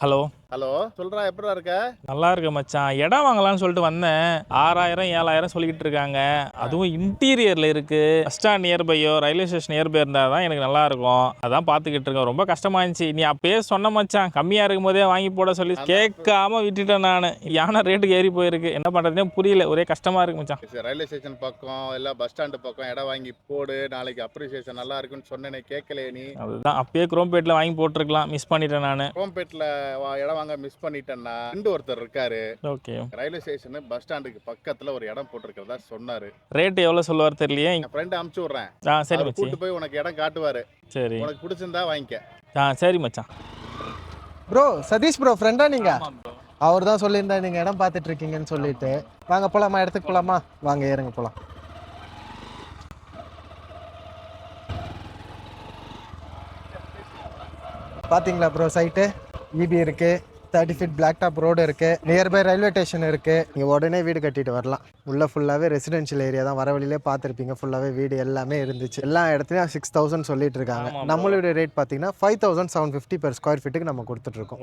Hello hello சொல்றா எப்படா இருக்க? நல்லா இருக்கு மச்சான். இடம் வாங்கலாம்னு சொல்லிட்டு வந்தேன். ஆறாயிரம் ஏழாயிரம் சொல்லிக்கிட்டு இருக்காங்க. அதுவும் இன்டீரியரில் இருக்கு. பஸ் ஸ்டாண்ட் நியர்பையோ ரயில்வே ஸ்டேஷன் நியர்பை இருந்தால் தான் எனக்கு நல்லா இருக்கும். அதான் பார்த்துக்கிட்டு இருக்கேன். ரொம்ப கஷ்டமா இருந்துச்சு. நீ அப்பயே சொன்ன மச்சான். கம்மியாக இருக்கும் போதே வாங்கி போட சொல்லி கேட்காம விட்டுட்டேன் நான். யானை ரேட்டுக்கு ஏறி போயிருக்கு. என்ன பண்ணுறதுனே புரியல. ஒரே கஷ்டமா இருக்கு மச்சான். ரயில்வே ஸ்டேஷன் பக்கம் இல்ல பஸ் ஸ்டாண்டு பக்கம் இடம் வாங்கி போடு. நாளைக்கு அப்ரிசியேஷன் நல்லா இருக்குன்னு சொன்னேனே கேட்கலையே நீ. அதுதான். அப்பயே குரோம்பேட்டில் வாங்கி போட்டிருக்கலாம். மிஸ் பண்ணிட்டேன் நான். கோம்பேட்டில் இடம் வாங்க மிஸ் பண்ணிட்டேன்னா ஃப்ரெண்டு ஒருத்தர் இருக்காரு. ஓகே ரயில்வே ஸ்டேஷனு பஸ் ஸ்டாண்டுக்கு பக்கத்துல ஒரு இடம் போட்டிருக்கிறதா சொன்னாரு. ரேட்டு எவ்வளோ சொல்லுவார் தெரியலையே? என் ஃப்ரெண்டு அமுச்சு விட்றேன். ஆ சரி மச்சி. கூட்டு போய் உனக்கு இடம் காட்டுவாரு. சரி. உனக்கு பிடிச்சிருந்தா வாங்கிக்க. ஆ சரி மச்சான். ப்ரோ சதீஷ் ப்ரோ ஃப்ரெண்டா நீங்க? அவர் தான் சொல்லியிருந்தா நீங்க இடம் பார்த்துட்டு இருக்கீங்கன்னு சொல்லிட்டு. வாங்க போலாமா? இடத்துக்கு போலாமா? வாங்க ஏறுங்க போலாம். பாத்தீங்களா ப்ரோ சைட்டு இபி இருக்கு. Thirty feet block top road இருக்கு. நியர்பை ரயில்வே ஸ்டேஷன் இருக்கு. நீங்க உடனே வீடு கட்டிட்டு வரலாம். உள்ள ஃபுல்லாவே ரெசிடென்ஷியல் ஏரியா தான். வர வழியிலே பார்த்துருப்பீங்க. ஃபுல்லாவே வீடு எல்லாமே இருந்துச்சு. எல்லா இடத்துலயும் சிக்ஸ் தௌசண்ட் சொல்லிட்டு இருக்காங்க. ஆமா bro. நம்மளோட ரேட் பார்த்தீங்கன்னா five thousand seven fifty per square ஃபீட்டுக்கு நம்ம கொடுத்துட்டு இருக்கோம்.